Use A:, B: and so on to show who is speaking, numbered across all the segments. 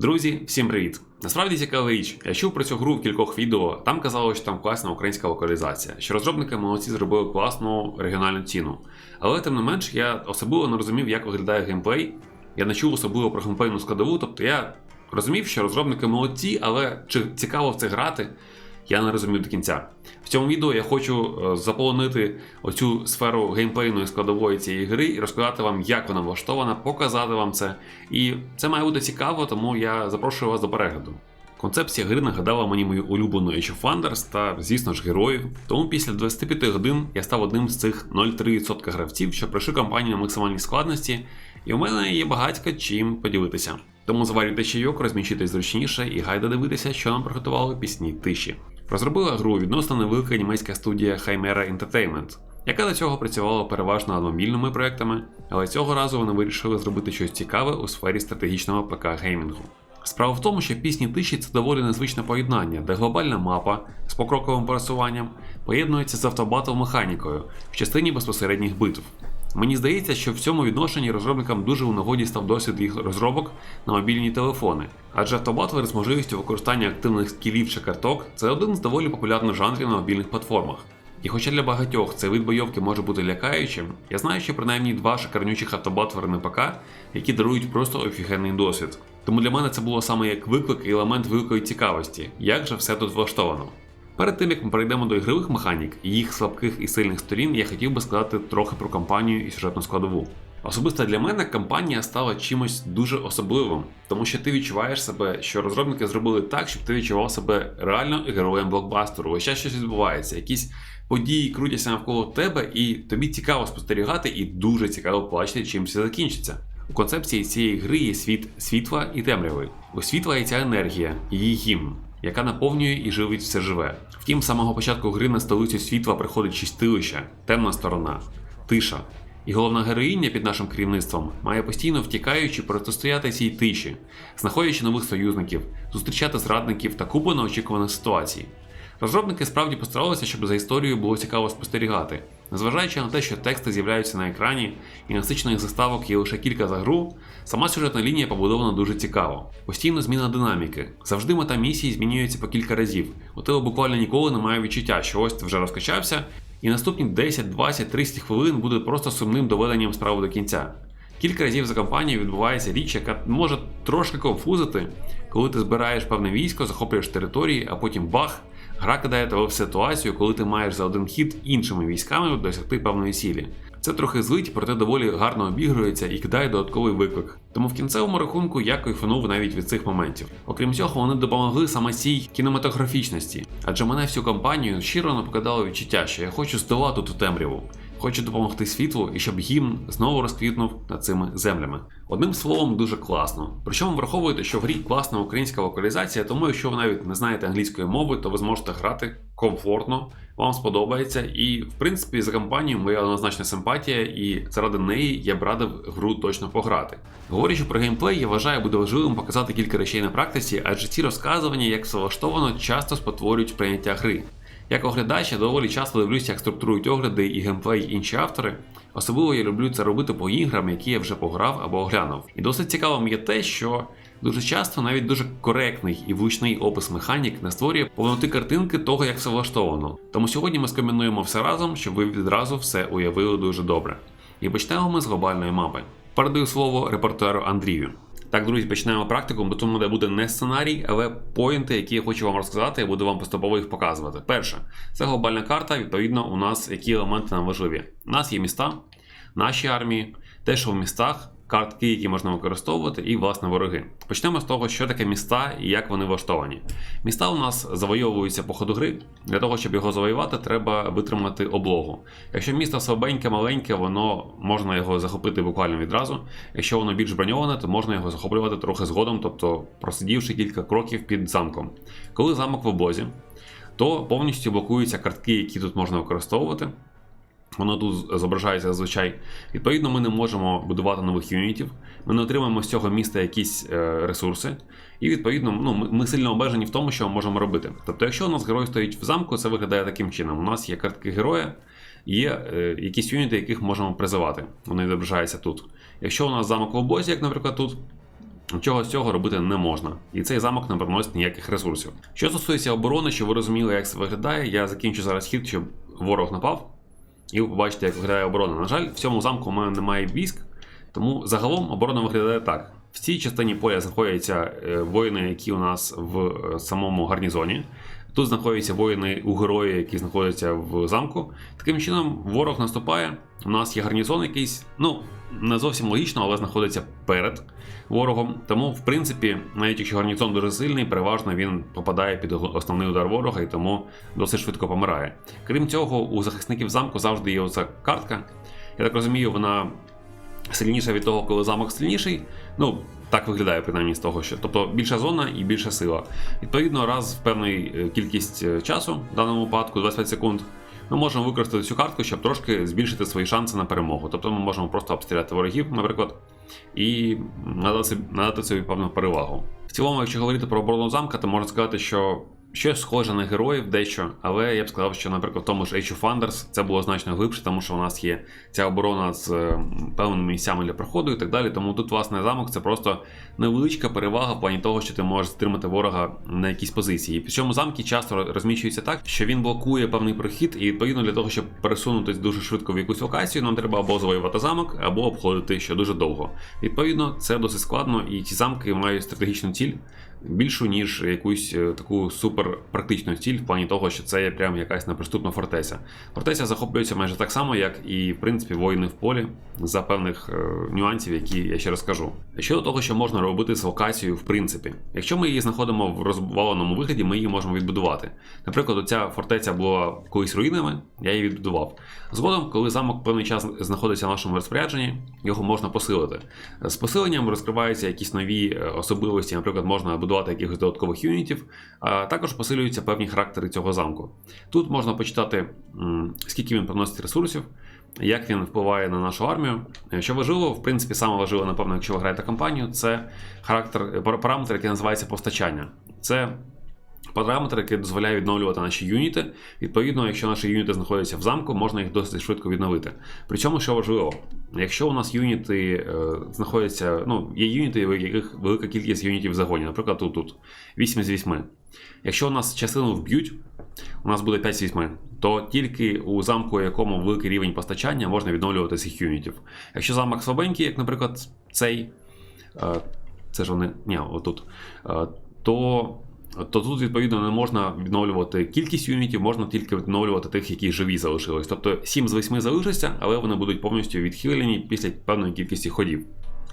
A: Друзі, всім привіт! Насправді цікава річ. Я чув про цю гру в кількох відео. Там казали, що там класна українська локалізація, що розробники молодці зробили класну регіональну ціну. Але тим не менш, я особливо не розумів, як виглядає геймплей. Я не чув особливо про геймплейну складову, тобто я розумів, що розробники молодці, але чи цікаво в це грати, я не розумів до кінця. В цьому відео я хочу е, заполонити оцю сферу геймплейної складової цієї гри і розказати вам, як вона влаштована, показати вам це. І це має бути цікаво, тому я запрошую вас до перегляду. Концепція гри нагадала мені мою улюблену Age of Wonders та, звісно ж, героїв. Тому після 25 годин я став одним з цих 0,3% гравців, що пройшли кампанію на максимальній складності, і у мене є багатько чим поділитися. Тому заварюйте чайок, розміщуйтесь зручніше і гайда дивитися, що нам приготували пісні тиші. Розробила гру відносно невелика німецька студія Chimera Entertainment, яка до цього працювала переважно над мобільними проектами, але цього разу вони вирішили зробити щось цікаве у сфері стратегічного ПК геймінгу. Справа в тому, що пісні тиші це доволі незвичне поєднання, де глобальна мапа з покроковим пересуванням поєднується з автобатл механікою в частині безпосередніх битв. Мені здається, що в цьому відношенні розробникам дуже у нагоді став досвід їх розробок на мобільні телефони, адже автобатлери з можливістю використання активних скілів чи карток це один з доволі популярних жанрів на мобільних платформах. І хоча для багатьох цей вид бойовки може бути лякаючим, я знаю, що принаймні два шикарнючих автобатлери на ПК, які дарують просто офігенний досвід. Тому для мене це було саме як виклик і елемент великої цікавості, як же все тут влаштовано. Перед тим як ми перейдемо до ігрових механік їх слабких і сильних сторін, я хотів би сказати трохи про кампанію і сюжетну складову. Особисто для мене кампанія стала чимось дуже особливим, тому що ти відчуваєш себе, що розробники зробили так, щоб ти відчував себе реально героєм блокбастеру. Ось щось відбувається, якісь події крутяться навколо тебе, і тобі цікаво спостерігати, і дуже цікаво побачити, чим це закінчиться. У концепції цієї гри є світ світла і темряви. У світла є ця енергія, її гімн яка наповнює і живить все живе. Втім, з самого початку гри на столицю світла приходить чистилище, темна сторона, тиша. І головна героїня під нашим керівництвом має постійно втікаючи протистояти цій тиші, знаходячи нових союзників, зустрічати зрадників та купу неочікуваних ситуацій. Розробники справді постаралися, щоб за історією було цікаво спостерігати. Незважаючи на те, що тексти з'являються на екрані і насичених заставок є лише кілька за гру, сама сюжетна лінія побудована дуже цікаво. Постійно зміна динаміки. Завжди мета місії змінюється по кілька разів. У тебе буквально ніколи немає відчуття, що ось ти вже розкачався, і наступні 10, 20, 30 хвилин буде просто сумним доведенням справи до кінця. Кілька разів за кампанією відбувається річ, яка може трошки конфузити, коли ти збираєш певне військо, захоплюєш території, а потім бах, Гра кидає тебе в ситуацію, коли ти маєш за один хід іншими військами досягти певної цілі. Це трохи злить, проте доволі гарно обігрується і кидає додатковий виклик. Тому в кінцевому рахунку я кайфанув навіть від цих моментів. Окрім цього, вони допомогли саме цій кінематографічності, адже мене всю кампанію щиро не покидало відчуття, що я хочу здолати ту темряву. Хочу допомогти світлу і щоб гімн знову розквітнув над цими землями. Одним словом, дуже класно. Причому враховуйте, що в грі класна українська локалізація, тому якщо ви навіть не знаєте англійської мови, то ви зможете грати комфортно, вам сподобається. І, в принципі, за кампанію моя однозначна симпатія, і заради неї я б радив гру точно пограти. Говорячи про геймплей, я вважаю, буде важливим показати кілька речей на практиці, адже ці розказування, як все влаштовано, часто спотворюють прийняття гри. Як оглядач, я доволі часто дивлюся, як структурують огляди і геймплей інші автори. Особливо я люблю це робити по іграм, які я вже пограв або оглянув. І досить цікавим є те, що дуже часто навіть дуже коректний і влучний опис механік не створює повноти картинки того, як все влаштовано. Тому сьогодні ми скомбінуємо все разом, щоб ви відразу все уявили дуже добре. І почнемо ми з глобальної мапи. Передаю слово репортеру Андрію. Так, друзі, починаємо практику, бо тому буде буде не сценарій, але поінти, які я хочу вам розказати, я буду вам поступово їх показувати. Перше, це глобальна карта. Відповідно, у нас які елементи нам важливі. У нас є міста, наші армії, те, що в містах картки, які можна використовувати, і власне вороги. Почнемо з того, що таке міста і як вони влаштовані. Міста у нас завойовуються по ходу гри. Для того, щоб його завоювати, треба витримати облогу. Якщо місто слабеньке, маленьке, воно можна його захопити буквально відразу. Якщо воно більш броньоване, то можна його захоплювати трохи згодом, тобто просидівши кілька кроків під замком. Коли замок в облозі, то повністю блокуються картки, які тут можна використовувати. Воно тут зображається зазвичай. Відповідно, ми не можемо будувати нових юнітів, ми не отримаємо з цього міста якісь е, ресурси, і відповідно ну, ми сильно обмежені в тому, що ми можемо робити. Тобто, якщо у нас герой стоїть в замку, це виглядає таким чином. У нас є картки героя, є е, якісь юніти, яких можемо призивати. Вони відображаються тут. Якщо у нас замок в обозі, як, наприклад, тут, Нічого з цього робити не можна, і цей замок не приносить ніяких ресурсів. Що стосується оборони, щоб ви розуміли, як це виглядає, я закінчу зараз хід, щоб ворог напав. І ви побачите, як виглядає оборона. На жаль, в цьому замку у мене немає військ, тому загалом оборона виглядає так. В цій частині поля знаходяться е, воїни, які у нас в е, самому гарнізоні. Тут знаходяться воїни у герої, які знаходяться в замку. Таким чином, ворог наступає. У нас є гарнізон якийсь, ну не зовсім логічно, але знаходиться перед ворогом. Тому, в принципі, навіть якщо гарнізон дуже сильний, переважно він попадає під основний удар ворога і тому досить швидко помирає. Крім цього, у захисників замку завжди є оця картка. Я так розумію, вона сильніша від того, коли замок сильніший. Ну, так виглядає принаймні з того, що тобто більша зона і більша сила. Відповідно, раз в певний е, кількість е, часу, в даному випадку 25 секунд, ми можемо використати цю картку, щоб трошки збільшити свої шанси на перемогу. Тобто ми можемо просто обстріляти ворогів, наприклад, і надати собі, надати собі певну перевагу. В цілому, якщо говорити про оборону замка, то можна сказати, що щось схоже на героїв дещо, але я б сказав, що, наприклад, в тому ж Age of Wonders це було значно глибше, тому що у нас є ця оборона з е, певними місцями для проходу і так далі. Тому тут, власне, замок це просто невеличка перевага в плані того, що ти можеш стримати ворога на якійсь позиції. І Причому замки часто розміщуються так, що він блокує певний прохід, і відповідно для того, щоб пересунутись дуже швидко в якусь локацію, нам треба або завоювати замок, або обходити ще дуже довго. Відповідно, це досить складно, і ці замки мають стратегічну ціль більшу, ніж якусь е, таку супер практичну ціль в плані того, що це є прям якась неприступна фортеця. Фортеця захоплюється майже так само, як і в принципі воїни в полі за певних е, нюансів, які я ще розкажу. Щодо того, що можна робити з локацією, в принципі, якщо ми її знаходимо в розваленому вигляді, ми її можемо відбудувати. Наприклад, оця фортеця була колись руїнами, я її відбудував. Згодом, коли замок певний час знаходиться в нашому розпорядженні, його можна посилити. З посиленням розкриваються якісь нові е, особливості, наприклад, можна будувати якихось додаткових юнітів, а також посилюються певні характери цього замку. Тут можна почитати, скільки він приносить ресурсів, як він впливає на нашу армію. Що важливо, в принципі, саме важливо, напевно, якщо ви граєте кампанію, це характер параметр, який називається постачання. Це Параметр, який дозволяє відновлювати наші юніти. Відповідно, якщо наші юніти знаходяться в замку, можна їх досить швидко відновити. Причому, що важливо, якщо у нас юніти е, знаходяться, ну, є юніти, в яких велика кількість юнітів в загоні, наприклад, тут, тут 8 з 8. Якщо у нас частину вб'ють, у нас буде 5 з 8, то тільки у замку, у якому великий рівень постачання, можна відновлювати цих юнітів. Якщо замок слабенький, як, наприклад, цей, е, це ж вони, ні, отут, е, то то тут, відповідно, не можна відновлювати кількість юнітів, можна тільки відновлювати тих, які живі залишились. Тобто 7 з 8 залишаться, але вони будуть повністю відхилені після певної кількості ходів.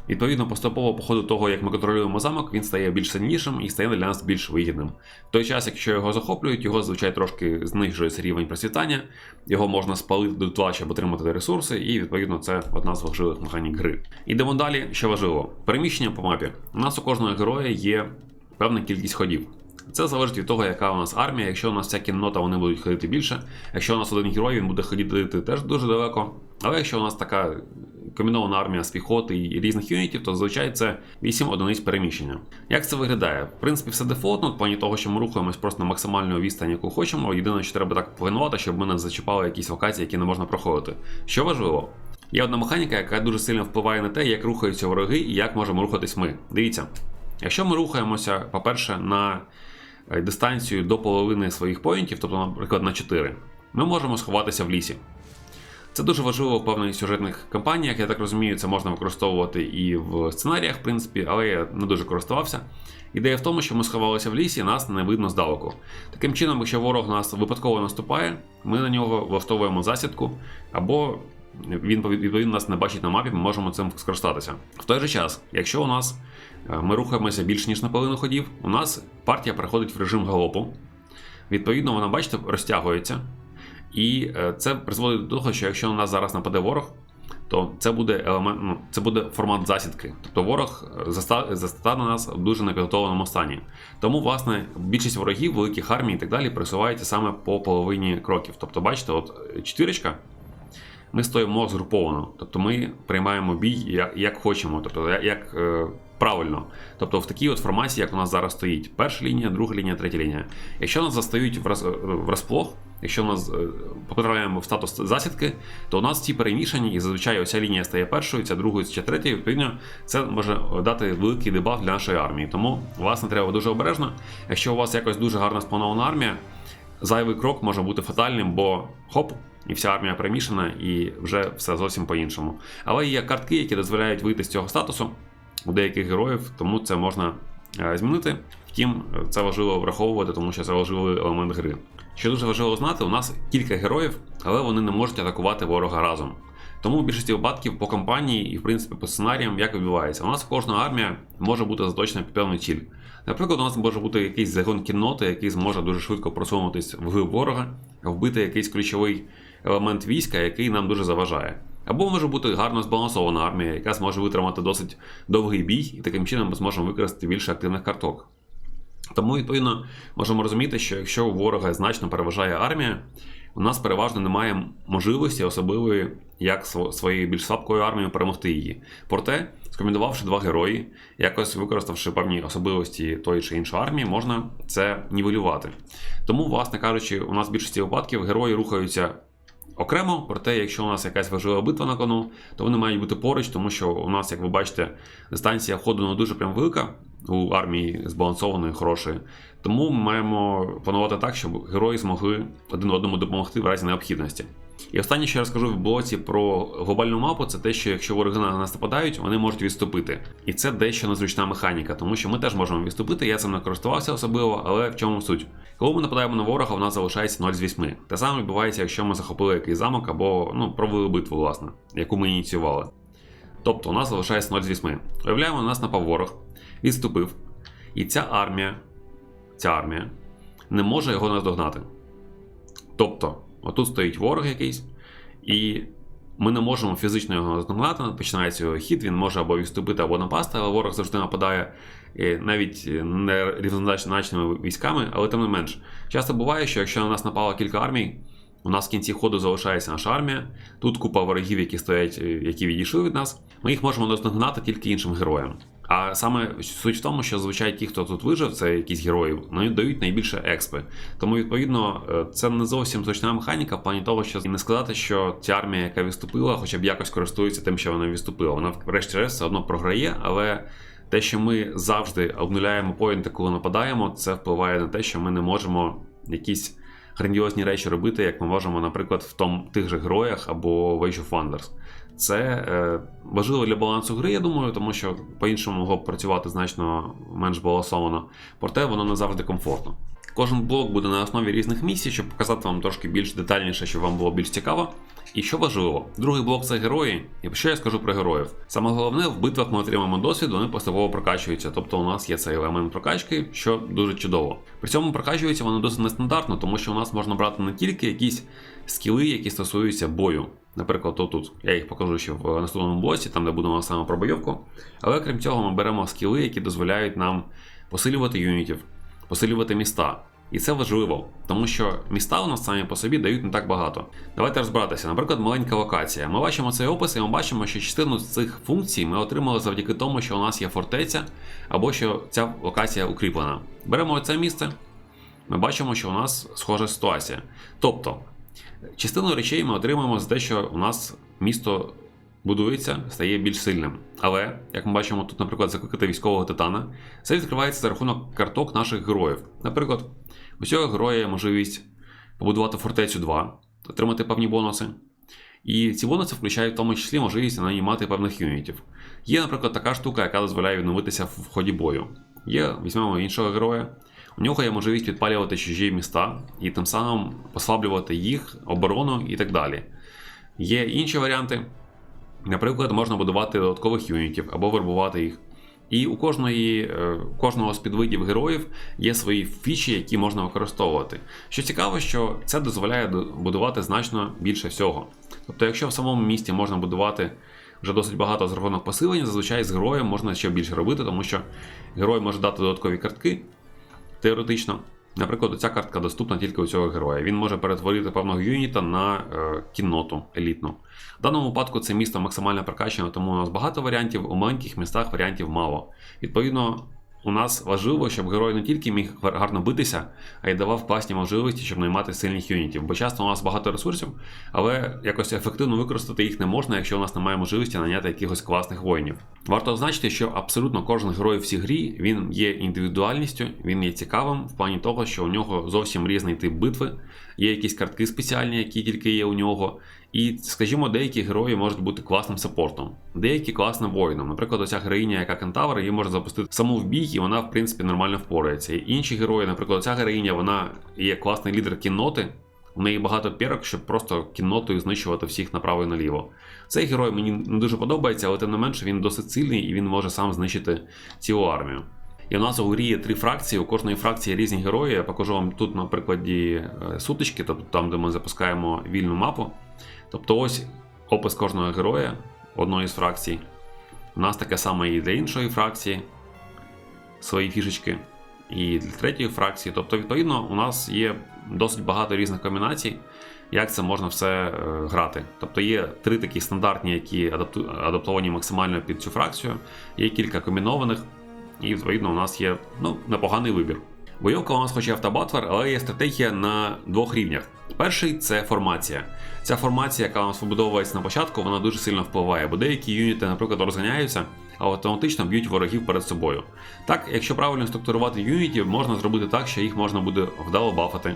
A: Відповідно, поступово по ходу того, як ми контролюємо замок, він стає більш сильнішим і стає для нас більш вигідним. В той час, якщо його захоплюють, його звичайно трошки знижується рівень процвітання, його можна спалити до тла, щоб отримати ресурси, і відповідно це одна з важливих механік гри. Ідемо далі, що важливо: переміщення по мапі. У нас у кожного героя є певна кількість ходів. Це залежить від того, яка у нас армія. Якщо у нас ця кіннота, вони будуть ходити більше. Якщо у нас один герой, він буде ходити теж дуже далеко. Але якщо у нас така комбінована армія з піхоти і різних юнітів, то зазвичай це 8 одиниць переміщення. Як це виглядає? В принципі, все дефолтно, в плані того, що ми рухаємось просто на максимальну відстань, яку хочемо. Єдине, що треба так планувати, щоб ми не зачіпали якісь локації, які не можна проходити. Що важливо? Є одна механіка, яка дуже сильно впливає на те, як рухаються вороги і як можемо рухатись ми. Дивіться, якщо ми рухаємося, по-перше, на дистанцію до половини своїх поінтів, тобто, наприклад, на 4, ми можемо сховатися в лісі. Це дуже важливо в певних сюжетних кампаніях, я так розумію, це можна використовувати і в сценаріях, в принципі, але я не дуже користувався. Ідея в тому, що ми сховалися в лісі, нас не видно здалеку. Таким чином, якщо ворог нас випадково наступає, ми на нього влаштовуємо засідку, або він відповідно нас не бачить на мапі, ми можемо цим скористатися. В той же час, якщо у нас Е, ми рухаємося більш ніж на половину ходів. У нас партія переходить в режим галопу. Відповідно, вона, бачите, розтягується. І е, це призводить до того, що якщо на нас зараз нападе ворог, то це буде елемент, ну, це буде формат засідки. Тобто ворог е, застане нас в дуже непідготовленому стані. Тому, власне, більшість ворогів, великих армій і так далі присуваються саме по половині кроків. Тобто, бачите, от четвірочка, ми стоїмо згруповано. Тобто ми приймаємо бій як, хочемо. Тобто, як правильно. Тобто в такій от формації, як у нас зараз стоїть. Перша лінія, друга лінія, третя лінія. Якщо нас застають враз- врасплох, якщо нас е, потрапляємо в статус засідки, то у нас ці перемішані, і зазвичай оця лінія стає першою, ця другою чи третьою. Відповідно, це може дати великий дебаф для нашої армії. Тому власне треба дуже обережно. Якщо у вас якось дуже гарно спланована армія, зайвий крок може бути фатальним, бо хоп. І вся армія перемішана, і вже все зовсім по-іншому. Але є картки, які дозволяють вийти з цього статусу у деяких героїв, тому це можна е, змінити. Втім, це важливо враховувати, тому що це важливий елемент гри. Що дуже важливо знати, у нас кілька героїв, але вони не можуть атакувати ворога разом. Тому в більшості випадків по кампанії і в принципі по сценаріям як відбувається. У нас кожна армія може бути заточена під певну ціль. Наприклад, у нас може бути якийсь загон кінноти, який зможе дуже швидко просунутись в глиб ворога, вбити якийсь ключовий елемент війська, який нам дуже заважає. Або може бути гарно збалансована армія, яка зможе витримати досить довгий бій, і таким чином ми зможемо використати більше активних карток. Тому, відповідно, можемо розуміти, що якщо у ворога значно переважає армія, у нас переважно немає можливості особливої, як своєю більш слабкою армією перемогти її. Проте, скомбінувавши два герої, якось використавши певні особливості тої чи іншої армії, можна це нівелювати. Тому, власне кажучи, у нас в більшості випадків герої рухаються окремо, проте, якщо у нас якась важлива битва на кону, то вони мають бути поруч, тому що у нас, як ви бачите, дистанція ходу не дуже прям велика у армії збалансованої, хорошої. Тому ми маємо планувати так, щоб герої змогли один одному допомогти в разі необхідності. І останнє, що я розкажу в блоці про глобальну мапу, це те, що якщо вороги на нас нападають, вони можуть відступити. І це дещо незручна механіка, тому що ми теж можемо відступити. Я цим не користувався особливо, але в чому суть? Коли ми нападаємо на ворога, у нас залишається 0 з 8. Те саме відбувається, якщо ми захопили якийсь замок або ну, провели битву, власне, яку ми ініціювали. Тобто у нас залишається 0 з 8. Уявляємо, на нас напав ворог, відступив, і ця армія, ця армія не може його наздогнати. Тобто, отут стоїть ворог якийсь, і ми не можемо фізично його наздогнати, починається його хід, він може або відступити, або напасти, але ворог завжди нападає е, навіть не рівнозначними військами, але тим не менш. Часто буває, що якщо на нас напало кілька армій, у нас в кінці ходу залишається наша армія. Тут купа ворогів, які стоять, е, які відійшли від нас. Ми їх можемо наздогнати тільки іншим героям. А саме суть в тому, що зазвичай ті, хто тут вижив, це якісь герої, вони дають найбільше експи. Тому, відповідно, е, це не зовсім точна механіка, в плані того, що не сказати, що ця армія, яка відступила, хоча б якось користується тим, що вона відступила. Вона, врешті-решт, все одно програє, але те, що ми завжди обнуляємо поінти, коли нападаємо, це впливає на те, що ми не можемо якісь грандіозні речі робити, як ми можемо, наприклад, в том, тих же героях або Age of Wonders. Це е, важливо для балансу гри, я думаю, тому що по-іншому могло б працювати значно менш балансовано, проте воно не завжди комфортно. Кожен блок буде на основі різних місій, щоб показати вам трошки більш детальніше, щоб вам було більш цікаво. І що важливо, другий блок це герої. І що я скажу про героїв? Саме головне, в битвах ми отримаємо досвід, вони поступово прокачуються. Тобто у нас є цей елемент прокачки, що дуже чудово. При цьому прокачуються вони досить нестандартно, тому що у нас можна брати не тільки якісь скіли, які стосуються бою. Наприклад, отут. Я їх покажу ще в наступному блоці, там де будемо саме про бойовку. Але крім цього, ми беремо скіли, які дозволяють нам посилювати юнітів, посилювати міста. І це важливо, тому що міста у нас самі по собі дають не так багато. Давайте розбиратися. Наприклад, маленька локація. Ми бачимо цей опис, і ми бачимо, що частину з цих функцій ми отримали завдяки тому, що у нас є фортеця, або що ця локація укріплена. Беремо це місце, ми бачимо, що у нас схожа ситуація. Тобто, частину речей ми отримуємо за те, що у нас місто будується, стає більш сильним. Але, як ми бачимо, тут, наприклад, закликати військового титана, це відкривається за рахунок карток наших героїв. Наприклад, у цього героя є можливість побудувати фортецю 2, отримати певні бонуси. І ці бонуси включають в тому числі можливість нанімати певних юнітів. Є, наприклад, така штука, яка дозволяє відновитися в ході бою. Є, візьмемо іншого героя. У нього є можливість підпалювати чужі міста і тим самим послаблювати їх, оборону і так далі. Є інші варіанти. Наприклад, можна будувати додаткових юнітів або вербувати їх. І у кожної, е, кожного з підвидів героїв є свої фічі, які можна використовувати. Що цікаво, що це дозволяє будувати значно більше всього. Тобто, якщо в самому місті можна будувати вже досить багато з рахунок посилення, зазвичай з героєм можна ще більше робити, тому що герой може дати додаткові картки теоретично. Наприклад, ця картка доступна тільки у цього героя. Він може перетворити певного юніта на е, кінноту елітну. В даному випадку це місто максимально прокачане, тому у нас багато варіантів, у маленьких містах варіантів мало. Відповідно, у нас важливо, щоб герой не тільки міг гарно битися, а й давав класні можливості, щоб наймати сильних юнітів. Бо часто у нас багато ресурсів, але якось ефективно використати їх не можна, якщо у нас немає можливості наняти якихось класних воїнів. Варто означити, що абсолютно кожен герой в цій грі він є індивідуальністю, він є цікавим в плані того, що у нього зовсім різний тип битви, є якісь картки спеціальні, які тільки є у нього. І, скажімо, деякі герої можуть бути класним саппортом, деякі класним воїном. Наприклад, оця героїня, яка кентавр, її може запустити саму в бій, і вона, в принципі, нормально впорається. І інші герої, наприклад, ця героїня, вона є класний лідер кінноти. У неї багато перок, щоб просто кіннотою знищувати всіх направо і наліво. Цей герой мені не дуже подобається, але тим не менше він досить сильний і він може сам знищити цілу армію. І у нас у грі є три фракції. У кожної фракції різні герої. Я покажу вам тут на прикладі е, сутички, тобто там, де ми запускаємо вільну мапу. Тобто ось опис кожного героя одної з фракцій. У нас таке саме і для іншої фракції свої фішечки, і для третьої фракції. Тобто, відповідно, у нас є досить багато різних комбінацій, як це можна все е, грати. Тобто є три такі стандартні, які адаптовані максимально під цю фракцію, є кілька комбінованих, і відповідно у нас є ну, непоганий вибір. Бойовка у нас хоч і автобатлер, але є стратегія на двох рівнях. Перший це формація. Ця формація, яка у нас вибудовується на початку, вона дуже сильно впливає, бо деякі юніти, наприклад, розганяються, а автоматично б'ють ворогів перед собою. Так, якщо правильно структурувати юнітів, можна зробити так, що їх можна буде вдало бафати,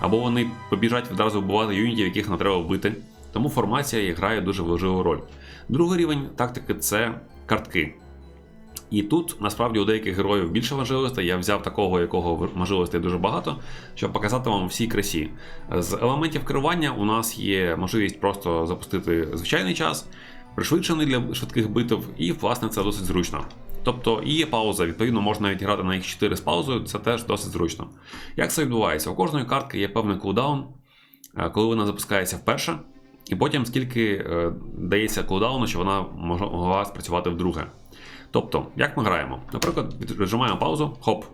A: або вони побіжать відразу вбивати юнітів, яких не треба вбити. Тому формація грає дуже важливу роль. Другий рівень тактики це картки. І тут насправді у деяких героїв більше можливостей. Я взяв такого, якого можливостей дуже багато, щоб показати вам всі красі. З елементів керування у нас є можливість просто запустити звичайний час, пришвидшений для швидких битв, і власне це досить зручно. Тобто і є пауза, відповідно, можна навіть грати на їх 4 з паузою, це теж досить зручно. Як це відбувається? У кожної картки є певний кулдаун, е, коли вона запускається вперше, і потім скільки е, дається кулдауну, щоб вона могла спрацювати вдруге. Тобто, як ми граємо? Наприклад, віджимаємо паузу, хоп.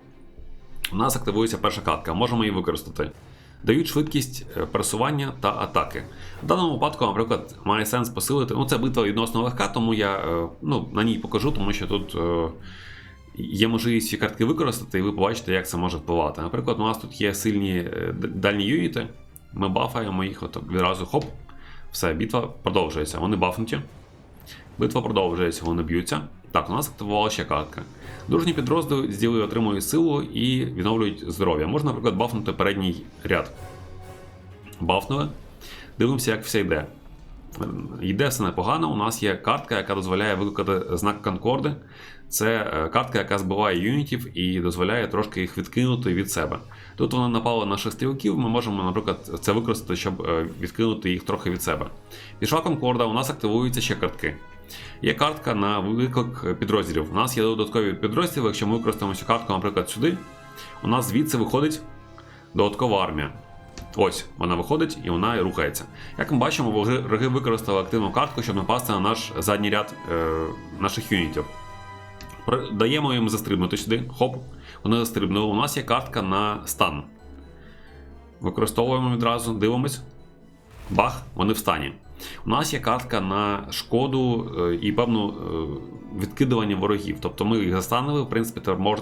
A: У нас активується перша катка, можемо її використати. Дають швидкість е, пересування та атаки. В даному випадку, наприклад, має сенс посилити. Ну, це битва відносно легка, тому я е, ну, на ній покажу, тому що тут е, є можливість ці картки використати, і ви побачите, як це може впливати. Наприклад, у нас тут є сильні дальні юніти, ми бафаємо їх от відразу хоп. Все, битва продовжується. Вони бафнуті. Битва продовжується, вони б'ються. Так, у нас активувала ще картка. Дружні підрозділи зділи отримують силу і відновлюють здоров'я. Можна, наприклад, бафнути передній ряд. Бафнули. Дивимося, як все йде. Йде все непогано. У нас є картка, яка дозволяє викликати знак Конкорди. Це е, картка, яка збиває юнітів і дозволяє трошки їх відкинути від себе. Тут вони напали на наших стрілків, ми можемо, наприклад, це використати, щоб е, відкинути їх трохи від себе. Пішла Конкорда, у нас активуються ще картки. Є картка на виклик підрозділів. У нас є додаткові підрозділи, якщо ми використаємо цю картку, наприклад, сюди, у нас звідси виходить додаткова армія. Ось вона виходить і вона рухається. Як ми бачимо, вороги використали активну картку, щоб напасти на наш задній ряд е, наших юнітів. Даємо їм застрибнути сюди, хоп, вони застрибнули. У нас є картка на стан. Використовуємо відразу, дивимось. Бах, вони в стані. У нас є картка на шкоду е, і певну е, відкидування ворогів. Тобто ми їх застанили, в принципі,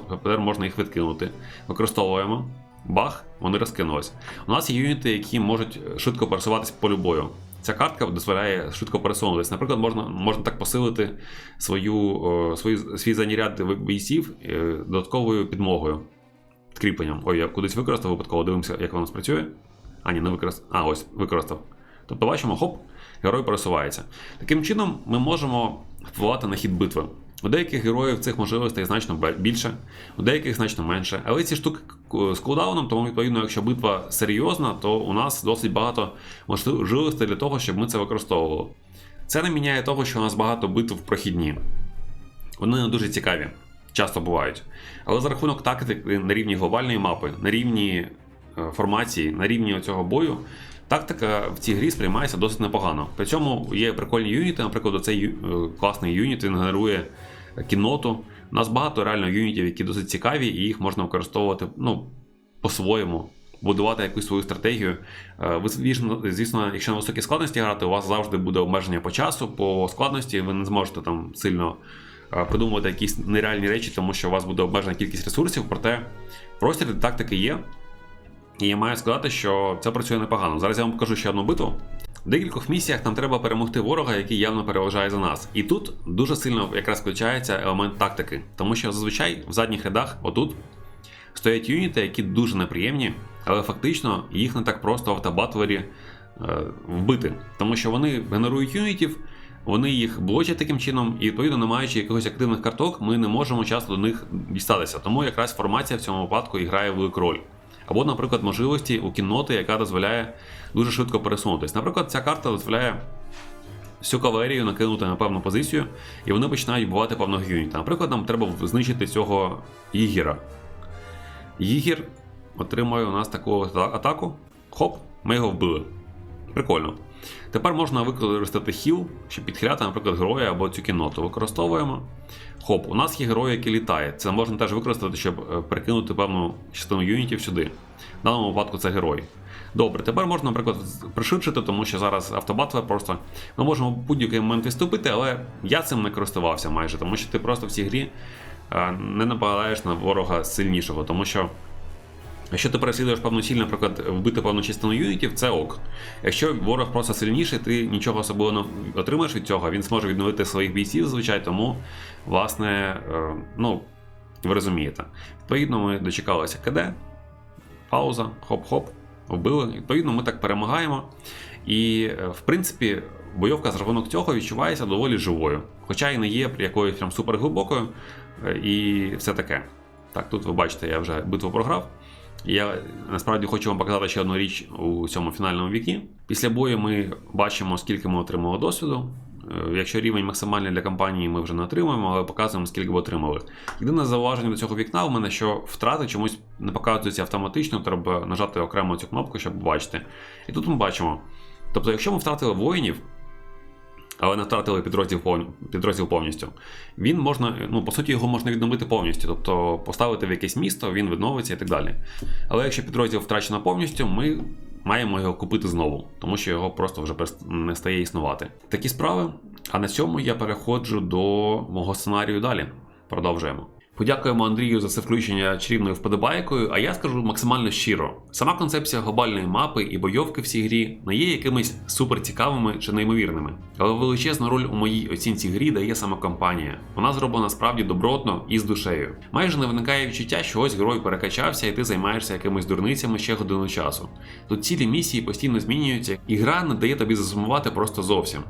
A: тепер можна їх відкинути. Використовуємо. Бах, вони розкинулись. У нас є юніти, які можуть швидко пересуватися по полю бою. Ця картка дозволяє швидко пересунутися. Наприклад, можна можна так посилити свою, свою, свій заніряд бійців е, додатковою підмогою, підкріпленням. Ой, я кудись використав, випадково дивимося, як воно спрацює. А, ні, не використав. А, ось, використав. Тобто бачимо, хоп, герой пересувається. Таким чином, ми можемо впливати на хід битви. У деяких героїв цих можливостей значно більше, у деяких значно менше. Але ці штуки з кулдауном, тому відповідно, якщо битва серйозна, то у нас досить багато можливостей для того, щоб ми це використовували. Це не міняє того, що у нас багато битв прохідні. Вони не дуже цікаві, часто бувають. Але за рахунок тактики на рівні глобальної мапи, на рівні е, формації, на рівні цього бою, Тактика в цій грі сприймається досить непогано. При цьому є прикольні юніти, наприклад, цей е, класний юніт він генерує кінноту. У нас багато реально юнітів, які досить цікаві, і їх можна використовувати ну, по-своєму. Будувати якусь свою стратегію. Е, Ви, звісно, звісно, якщо на високій складності грати, у вас завжди буде обмеження по часу, по складності, ви не зможете там сильно е, придумувати якісь нереальні речі, тому що у вас буде обмежена кількість ресурсів, проте простір для тактики є. І я маю сказати, що це працює непогано. Зараз я вам покажу ще одну битву. В декількох місіях нам треба перемогти ворога, який явно переважає за нас. І тут дуже сильно якраз включається елемент тактики, тому що зазвичай в задніх рядах, отут, стоять юніти, які дуже неприємні, але фактично їх не так просто в автобатлері е, вбити, тому що вони генерують юнітів. Вони їх блочать таким чином, і відповідно, не маючи якихось активних карток, ми не можемо часто до них дістатися. Тому якраз формація в цьому випадку і грає велику роль. Або, наприклад, можливості у кінноти, яка дозволяє дуже швидко пересунутися. Наприклад, ця карта дозволяє всю кавалерію накинути на певну позицію, і вони починають бувати певного юніта. Наприклад, нам треба знищити цього Єгіра. Єгір отримує у нас таку атаку. Хоп, ми його вбили. Прикольно. Тепер можна використати хіл, щоб підхиляти, наприклад, героя або цю кінноту. Використовуємо. Хоп, у нас є герой, який літає. Це можна теж використати, щоб прикинути певну частину юнітів сюди. В даному випадку це герой. Добре, тепер можна, наприклад, пришвидшити, тому що зараз автобатве просто ми можемо в будь-який момент відступити, але я цим не користувався майже, тому що ти просто в цій грі е, не нападаєш на ворога сильнішого, тому що. Якщо ти переслідуєш певну ціль, наприклад, вбити певну частину юнітів, це ок. Якщо ворог просто сильніший, ти нічого особливо не отримаєш від цього, він зможе відновити своїх бійців, звичайно, тому, власне, е, ну, ви розумієте. Відповідно, ми дочекалися КД, пауза, хоп-хоп, вбили. Відповідно, ми так перемагаємо. І, е, в принципі, бойовка з рахунок цього відчувається доволі живою. Хоча і не є якоюсь прям суперглибокою, е, і все таке. Так, тут ви бачите, я вже битву програв. Я насправді хочу вам показати ще одну річ у цьому фінальному вікні. Після бою ми бачимо, скільки ми отримали досвіду. Е, Якщо рівень максимальний для компанії ми вже не отримуємо, але показуємо, скільки ми отримали. Єдине зауваження до цього вікна у мене, що втрати чомусь не показуються автоматично, треба нажати окремо цю кнопку, щоб бачити. І тут ми бачимо. Тобто, якщо ми втратили воїнів, але не втратили підрозділ, підрозділ повністю. Він можна, ну по суті, його можна відновити повністю, тобто поставити в якесь місто, він відновиться і так далі. Але якщо підрозділ втрачено повністю, ми маємо його купити знову, тому що його просто вже не стає існувати. Такі справи. А на цьому я переходжу до мого сценарію далі. Продовжуємо. Подякуємо Андрію за це включення чарівною вподобайкою, а я скажу максимально щиро. Сама концепція глобальної мапи і бойовки в цій грі не є якимись супер цікавими чи неймовірними. Але величезну роль у моїй оцінці грі дає сама компанія. Вона зроблена справді добротно і з душею. Майже не виникає відчуття, що ось герой перекачався і ти займаєшся якимись дурницями ще годину часу. Тут цілі місії постійно змінюються, і гра не дає тобі засумувати просто зовсім.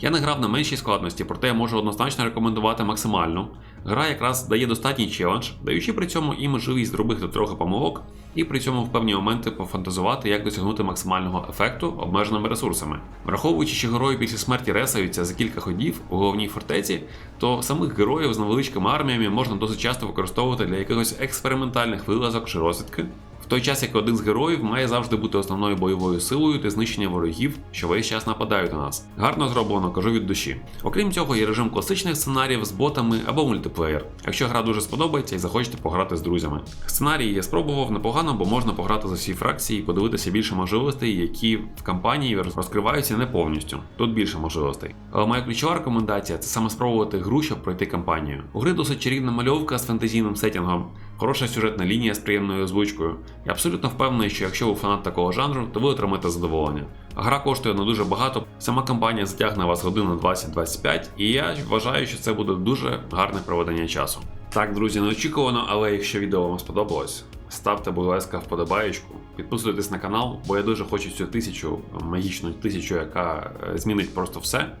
A: Я не грав на меншій складності, проте я можу однозначно рекомендувати максимальну. Гра якраз дає достатній челендж, даючи при цьому і можливість зробити трохи помилок, і при цьому в певні моменти пофантазувати, як досягнути максимального ефекту обмеженими ресурсами. Враховуючи, що герої після смерті ресаються за кілька ходів у головній фортеці, то самих героїв з невеличкими арміями можна досить часто використовувати для якихось експериментальних вилазок чи розвідки. Той час як один з героїв має завжди бути основною бойовою силою та знищення ворогів, що весь час нападають на нас. Гарно зроблено, кажу від душі. Окрім цього, є режим класичних сценаріїв з ботами або мультиплеєр, якщо гра дуже сподобається і захочете пограти з друзями. Сценарії я спробував непогано, бо можна пограти за всі фракції і подивитися більше можливостей, які в кампанії розкриваються не повністю. Тут більше можливостей. Але моя ключова рекомендація це саме спробувати гру, щоб пройти кампанію. У гри досить чарівна мальовка з фентезійним сетінгом, хороша сюжетна лінія з приємною озвучкою. Я абсолютно впевнений, що якщо ви фанат такого жанру, то ви отримаєте задоволення. Гра коштує не дуже багато, сама кампанія затягне вас годину 20-25, і я вважаю, що це буде дуже гарне проведення часу. Так, друзі, неочікувано, але якщо відео вам сподобалось, ставте, будь ласка, вподобаєчку, підписуйтесь на канал, бо я дуже хочу цю тисячу, магічну тисячу, яка е, змінить просто все.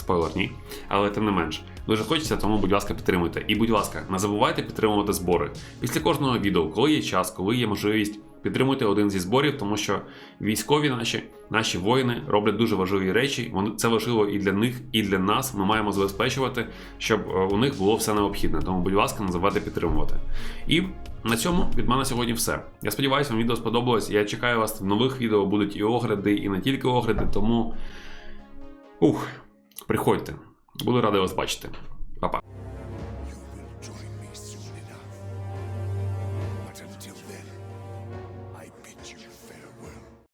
A: Спойлер, ні. Але тим не менш, дуже хочеться, тому, будь ласка, підтримуйте. І, будь ласка, не забувайте підтримувати збори. Після кожного відео, коли є час, коли є можливість, підтримуйте один зі зборів, тому що військові наші, наші воїни роблять дуже важливі речі. Вони це важливо і для них, і для нас. Ми маємо забезпечувати, щоб е, у них було все необхідне. Тому, будь ласка, не забувайте підтримувати. І на цьому від мене сьогодні все. Я сподіваюся, вам відео сподобалось. Я чекаю вас в нових відео. Будуть і огляди, і не тільки огляди. Тому ух, приходьте. Буду радий вас бачити. Па-па.